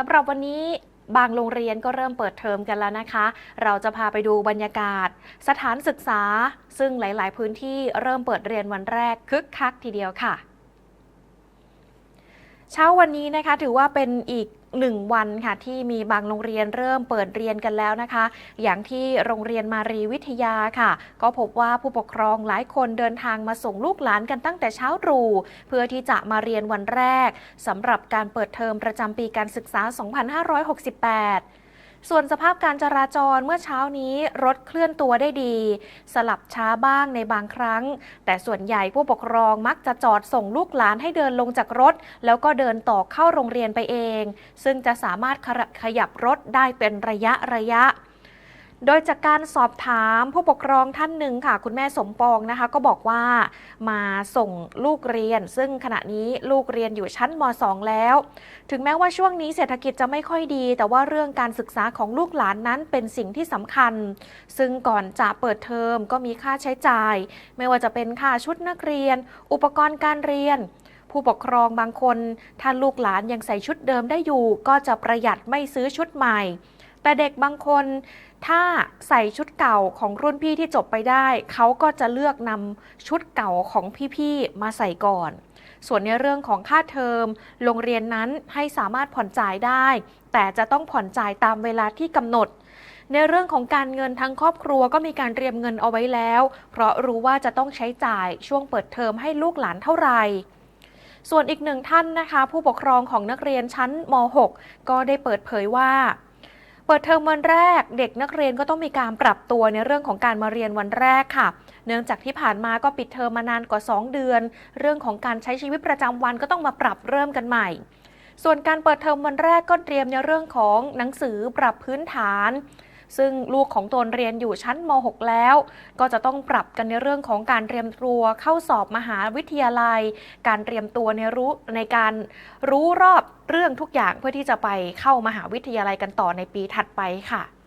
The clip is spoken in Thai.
สำหรับวันนี้บางโรงเรียนก็เริ่มเปิดเทอมกันแล้วนะคะ เราจะพาไปดูบรรยากาศ สถานศึกษา ซึ่งหลาย ๆ พื้นที่เริ่มเปิดเรียนวันแรกคึกคักทีเดียวค่ะ เช้าวันนี้นะคะถือว่าเป็นอีกหนึ่งวันค่ะที่มีบางโรงเรียนเริ่มเปิดเรียนกันแล้วนะคะ อย่างที่โรงเรียนมารีวิทยาค่ะ ก็พบว่าผู้ปกครองหลายคนเดินทางมาส่งลูกหลานกันตั้งแต่เช้าตรู่เพื่อที่จะมาเรียนวันแรกสำหรับการเปิดเทอมประจำปีการศึกษา 2568 ส่วนสภาพการจราจรเมื่อเช้านี้รถเคลื่อนตัวได้ดี สลับช้าบ้างในบางครั้ง แต่ส่วนใหญ่ผู้ปกครองมักจะจอดส่งลูกหลานให้เดินลงจากรถ แล้วก็เดินต่อเข้าโรงเรียนไปเอง ซึ่งจะสามารถขยับรถได้เป็นระยะระยะ โดยจากการสอบถามผู้ปกครองท่านหนึ่งค่ะ คุณแม่สมปองนะคะ ก็บอกว่ามาส่งลูกเรียน ซึ่งขณะนี้ลูกเรียนอยู่ชั้นม .2 แล้ว ถึงแม้ว่าช่วงนี้เศรษฐกิจจะไม่ค่อยดี แต่ว่าเรื่องการศึกษาของลูกหลานนั้นเป็นสิ่งที่สำคัญ ซึ่งก่อนจะเปิดเทอมก็มีค่าใช้จ่าย ไม่ว่าจะเป็นค่าชุดนักเรียน อุปกรณ์การเรียนผู้ปกครองบางคน ถ้าลูกหลานยังใส่ชุดเดิมได้อยู่ ก็จะประหยัดไม่ซื้อชุดใหม่ แต่เด็กบางคนถ้าใส่ชุดเก่าของรุ่นพี่ที่จบไปได้ เขาก็จะเลือกนำชุดเก่าของพี่ๆมาใส่ก่อน ส่วนในเรื่องของค่าเทอม โรงเรียนนั้นให้สามารถผ่อนจ่ายได้ แต่จะต้องผ่อนจ่ายตามเวลาที่กำหนด ในเรื่องของการเงินทั้งครอบครัวก็มีการเตรียมเงินเอาไว้แล้ว เพราะรู้ว่าจะต้องใช้จ่ายช่วงเปิดเทอมให้ลูกหลานเท่าไหร่ส่วนอีกหนึ่งท่านนะคะ ผู้ปกครองของนักเรียนชั้นม .6 ก็ได้เปิดเผยว่า เปิดเทอมวันแรก เด็กนักเรียนก็ต้องมีการปรับตัวในเรื่องของการมาเรียนวันแรกค่ะ เนื่องจากที่ผ่านมาก็ปิดเทอมมานานกว่า 2 เดือน เรื่องของการใช้ชีวิตประจำวันก็ต้องมาปรับเริ่มกันใหม่ ส่วนการเปิดเทอมวันแรกก็เตรียมในเรื่องของหนังสือปรับพื้นฐาน ซึ่งลูกของตนเรียนอยู่ชั้นม .6 แล้ว ก็จะต้องปรับกันในเรื่องของการเตรียมตัวเข้าสอบมหาวิทยาลัย การเตรียมตัวในรู้ในการรู้รอบเรื่องทุกอย่างเพื่อที่จะไปเข้ามหาวิทยาลัยกันต่อในปีถัดไปค่ะ